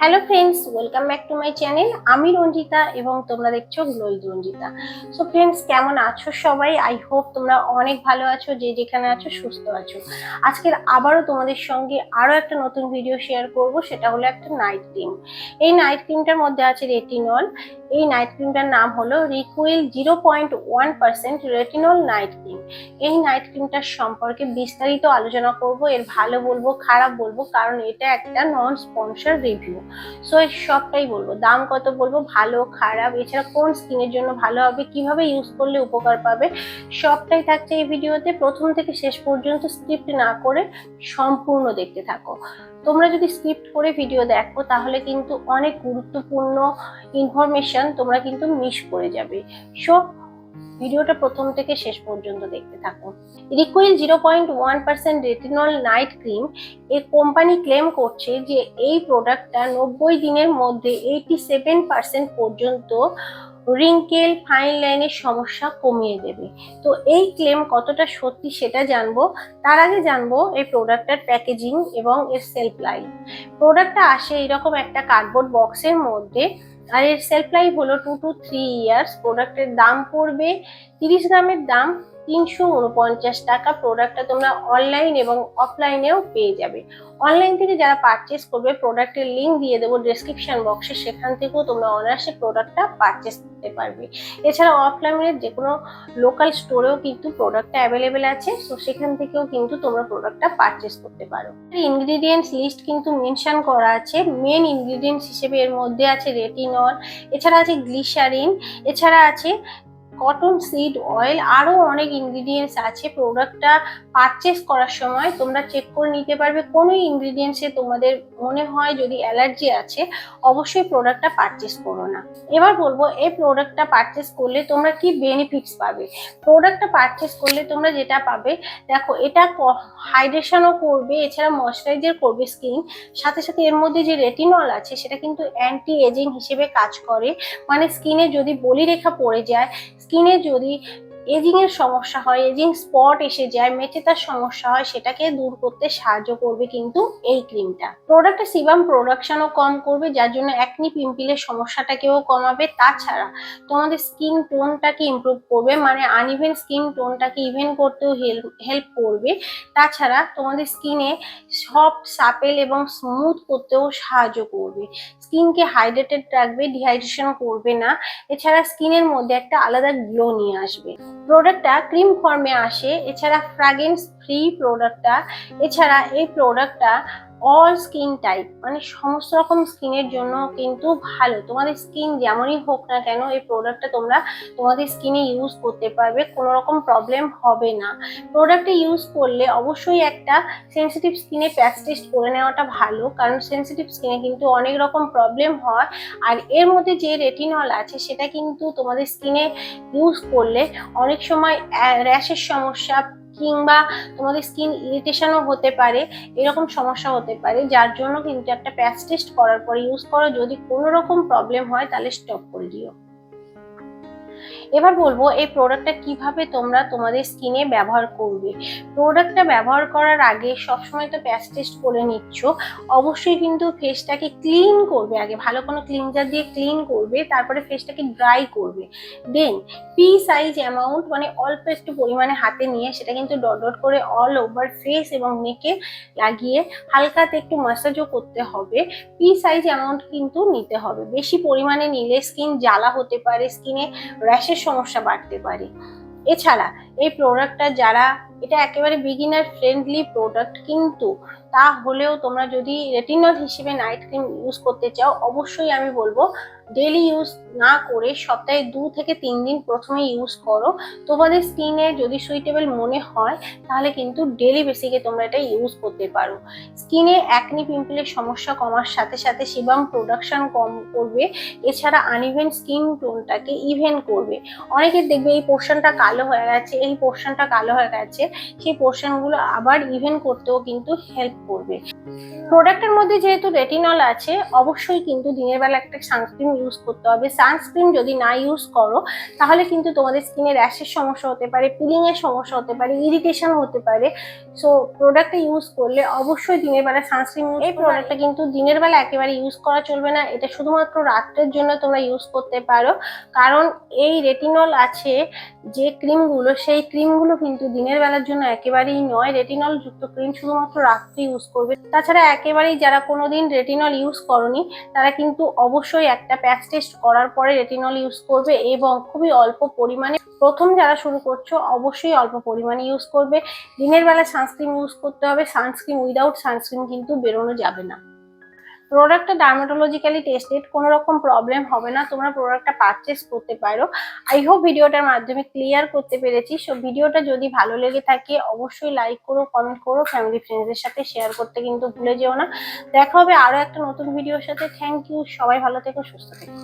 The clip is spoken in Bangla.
Hello friends welcome back to my channel আমি রঞ্জিতা এবং তোমরা দেখছ গ্লোই রঞ্জিতা। সো ফ্রেন্ডস কেমন আছো সবাই? আই হোপ তোমরা অনেক ভালো আছো, যে যেখানে আছো সুস্থ আছো। আজকের আবারও তোমাদের সঙ্গে আরও একটা নতুন ভিডিও শেয়ার করব, সেটা হলো একটা নাইট ক্রিম এই নাইট ক্রিমটার মধ্যে আছে রেটিনল এই নাইট ক্রিমটার নাম হলো Reequil zero point one percent retinol night cream এই নাইট ক্রিমটার সম্পর্কে বিস্তারিত আলোচনা করব, এর ভালো বলব, খারাপ বলব, কারণ এটা একটা নন স্পন্সর রিভিউ সো সবটাই বলব। দাম কত বলব? ভালো, খারাপ। এছাড়া কোন স্কিনের জন্য ভালো হবে? কীভাবে ইউজ করলে উপকার পাবে? সবটাই থাকছে এই ভিডিওতে। প্রথম থেকে শেষ পর্যন্ত স্ক্রিপ্ট না করে সম্পূর্ণ দেখতে থাকো। তোমরা যদি স্ক্রিপ্ট করে ভিডিও দেখো, তাহলে কিন্তু অনেক গুরুত্বপূর্ণ ইনফরমেশন তোমরা কিন্তু মিস করে যাবে। সো ভিডিওটা প্রথম থেকে শেষ পর্যন্ত দেখতে থাকো Reequil zero point one percent retinol night cream এই কোম্পানি ক্লেম করছে যে এই প্রোডাক্টটা নব্বই দিনের মধ্যে এইটি সেভেন পার্সেন্ট পর্যন্ত রিঙ্কেল ফাইন লাইনের সমস্যা কমিয়ে দেবে। তো এই ক্লেম কতটা সত্যি সেটা জানব। তার আগে জানব এই প্রোডাক্টটার প্যাকেজিং এবং এর সেলফ লাইফ প্রোডাক্টটা আসে এরকম একটা কার্ডবোর্ড বক্সের মধ্যে আর এর সেলফ লাইফ হলো টু টু থ্রি ইয়ার্স প্রোডাক্টের দাম পড়বে তিরিশ গ্রামের দাম তিনশো উনপঞ্চাশ টাকা প্রোডাক্টটা তোমরা অনলাইন এবং অফলাইনেও পেয়ে যাবে। অনলাইন থেকে যারা পারচেস করবে প্রোডাক্টের লিঙ্ক দিয়ে দেবো ডেসক্রিপশন বক্সে সেখান থেকেও তোমরা অনায়াসে প্রোডাক্টটা পারচেস করতে পারবে। এছাড়া অফলাইনের যে কোনো লোকাল স্টোরেও কিন্তু প্রোডাক্টটা অ্যাভেলেবেল আছে, তো সেখান থেকেও কিন্তু তোমরা প্রোডাক্টটা পারচেস করতে পারো। ইনগ্রিডিয়েন্টস লিস্ট কিন্তু মেনশান করা আছে মেন ইনগ্রিডিয়েন্টস হিসেবে এর মধ্যে আছে রেটিনল এছাড়া আছে গ্লিসারিন এছাড়া আছে কটন সিড অয়েল আরও অনেক ইনগ্রিডিয়েন্টস আছে প্রোডাক্টটা পারচেস করার সময়। তোমরা চেক করে নিতে পারবে কোনো ইনগ্রিডিয়েন্টসে তোমাদের মনে হয় যদি অ্যালার্জি আছে, অবশ্যই প্রোডাক্টটা পারচেস করো না। এবার বলব, এই প্রোডাক্টটা পারচেস করলে তোমরা কি বেনিফিটস পাবে? প্রোডাক্টটা পারচেস করলে তোমরা যেটা পাবে, দেখো এটা হাইড্রেশনও করবে, এছাড়া ময়শ্চারাইজার করবে স্কিন সাথে সাথে এর মধ্যে যে রেটিনল আছে, সেটা কিন্তু অ্যান্টি এজিং হিসেবে কাজ করে। মানে স্কিনে যদি বলিরেখা পড়ে যায় স্কিনে যদি এজিং এর সমস্যা হয়, এজিং স্পট এসে যায় মেচেতার সমস্যা হয়, সেটাকে দূর করতে সাহায্য করবে কিন্তু এই ক্রিমটা। প্রোডাক্টে সিবাম প্রোডাকশনও কম করবে, যার জন্য একনি পিম্পিলের সমস্যাটাকেও কমাবে। তাছাড়া তোমাদের স্কিন টোনটাকে ইমপ্রুভ করবে মানে আনইভেন স্কিন টোনটাকে ইভেন করতেও হেল্প করবে। তাছাড়া তোমাদের স্কিনে সফট সাপেল এবং স্মুথ করতেও সাহায্য করবে। স্কিনকে হাইড্রেটেড রাখবে ডিহাইড্রেশন করবে না। এছাড়া স্কিনের মধ্যে একটা আলাদা গ্লো নিয়ে আসবে। প্রোডাক্টটা ক্রিম ফর্মে আসে এছাড়া ফ্র্যাগেন্স ফ্রি প্রোডাক্টটা এছাড়া এই প্রোডাক্টটা অল স্কিন টাইপ মানে সমস্ত রকম স্কিনের জন্য কিন্তু ভালো। তোমাদের স্কিন যেমনই হোক না কেন, এই প্রোডাক্টটা তোমরা তোমাদের স্কিনে ইউজ করতে পারবে, কোনো রকম প্রবলেম হবে না। প্রোডাক্টটা ইউজ করলে অবশ্যই একটা সেন্সিটিভ স্কিনে প্যাচ টেস্ট করে নেওয়াটা ভালো, কারণ সেন্সিটিভ স্কিনে কিন্তু অনেক রকম প্রবলেম হয়। আর এর মধ্যে যে রেটিনল আছে, সেটা কিন্তু তোমাদের স্কিনে ইউজ করলে অনেক সময় র্যাশের সমস্যা কিংবা তোমাদের স্কিন ইরিটেশনও হতে পারে, এরকম সমস্যা হতে পারে, যার জন্য কিন্তু একটা প্যাচ টেস্ট করার পরে ইউজ করো। যদি কোনো রকম প্রবলেম হয়, তাহলে স্টপ করে দিও। এবার বলব, এই প্রোডাক্টটা কীভাবে তোমরা তোমাদের স্কিনে ব্যবহার করবে? প্রোডাক্টটা ব্যবহার করার আগে সবসময় তো প্যাচ টেস্ট করে নিচ্ছ। অবশ্যই কিন্তু ফেসটাকে ক্লিন করবে আগে। ভালো কোনো ক্লিনজার দিয়ে ক্লিন করবে, তারপরে ফেসটাকে ড্রাই করবে। দেন পি সাইজ অ্যামাউন্ট মানে অল্প একটু পরিমাণে হাতে নিয়ে সেটা কিন্তু ডট ডট করে অল ওভার ফেস এবং নেকে লাগিয়ে হালকাতে একটু মাসাজও করতে হবে। পি সাইজ অ্যামাউন্ট কিন্তু নিতে হবে। বেশি পরিমাণে নিলে স্কিন জ্বালা হতে পারে স্কিনে র্যাশের সমস্যা বাড়তে পারে। এছাড়া এই প্রোডাক্টটা যারা এটা একেবারে বিগিনার ফ্রেন্ডলি প্রোডাক্ট কিন্তু তা হলেও তোমরা যদি রেটিনল হিসেবে নাইট ক্রিম ইউজ করতে চাও, অবশ্যই আমি বলব ডেলি ইউজ না করে সপ্তাহে দু থেকে তিন দিন প্রথমে ইউজ করো। তোমাদের স্কিনে যদি সুইটেবল মনে হয়, তাহলে কিন্তু ডেলি বেসিকে তোমরা এটা ইউজ করতে পারো। স্কিনে অ্যাকনি পিম্পলের সমস্যা কমার সাথে সাথে সিবাম প্রোডাকশন কম করবে, এছাড়া আনইভেন স্কিন টোনটাকে ইভেন করবে। অনেকের দেখবে এই পোর্শনটা কালো হয়ে গেছে, এই পোর্শনটা কালো হয়ে গেছে সেই পোর্শনগুলো আবার ইভেন করতেও কিন্তু হেল্প করবে। প্রোডাক্টের মধ্যে যেহেতু রেটিনল আছে অবশ্যই কিন্তু দিনের বেলা একটা সানস্ক্রিন ইউজ করতে হবে। সানস্ক্রিন যদি না ইউজ করো তাহলে কিন্তু তোমাদের স্কিনে র্যাশের সমস্যা হতে পারে পিলিং এর সমস্যা হতে পারে ইরিটেশন হতে পারে। সো প্রোডাক্টটা ইউজ করলে অবশ্যই দিনের বেলা সানস্ক্রিন এই প্রোডাক্টটা কিন্তু দিনের বেলা একেবারে ইউজ করা চলবে না। এটা শুধুমাত্র রাত্রের জন্য তোমরা ইউজ করতে পারো। কারণ এই রেটিনল আছে যে ক্রিমগুলো সেই ক্রিমগুলো কিন্তু দিনের বেলার জন্য একেবারেই নয়। রেটিনল যুক্ত ক্রিম শুধুমাত্র রাত্রে ইউজ করবে। তাছাড়া একেবারেই যারা কোনোদিন রেটিনল ইউজ করনি, তারা কিন্তু অবশ্যই একটা প্যাচ টেস্ট করার পরে রেটিনল ইউজ করবে এবং খুবই অল্প পরিমাণে। প্রথম যারা শুরু করছ, অবশ্যই অল্প পরিমাণে ইউজ করবে। দিনের বেলা সানস্ক্রিন ইউজ করতে হবে। সানস্ক্রিন উইদাউট সানস্ক্রিন কিন্তু বেরোনো যাবে না। প্রোডাক্টটা ডার্মাটোলজিক্যালি টেস্টেড কোনো রকম প্রবলেম হবে না, তোমরা প্রোডাক্টটা পারচেস করতে পারো। আই হোপ ভিডিওটার মাধ্যমে ক্লিয়ার করতে পেরেছি। সো ভিডিওটা যদি ভালো লেগে থাকে, অবশ্যই লাইক করো কমেন্ট করো ফ্যামিলি ফ্রেন্ডসদের সাথে শেয়ার করতে কিন্তু ভুলে যেও না। দেখা হবে আরও একটা নতুন ভিডিওর সাথে। থ্যাংক ইউ সবাই ভালো থেকো, সুস্থ থেকো।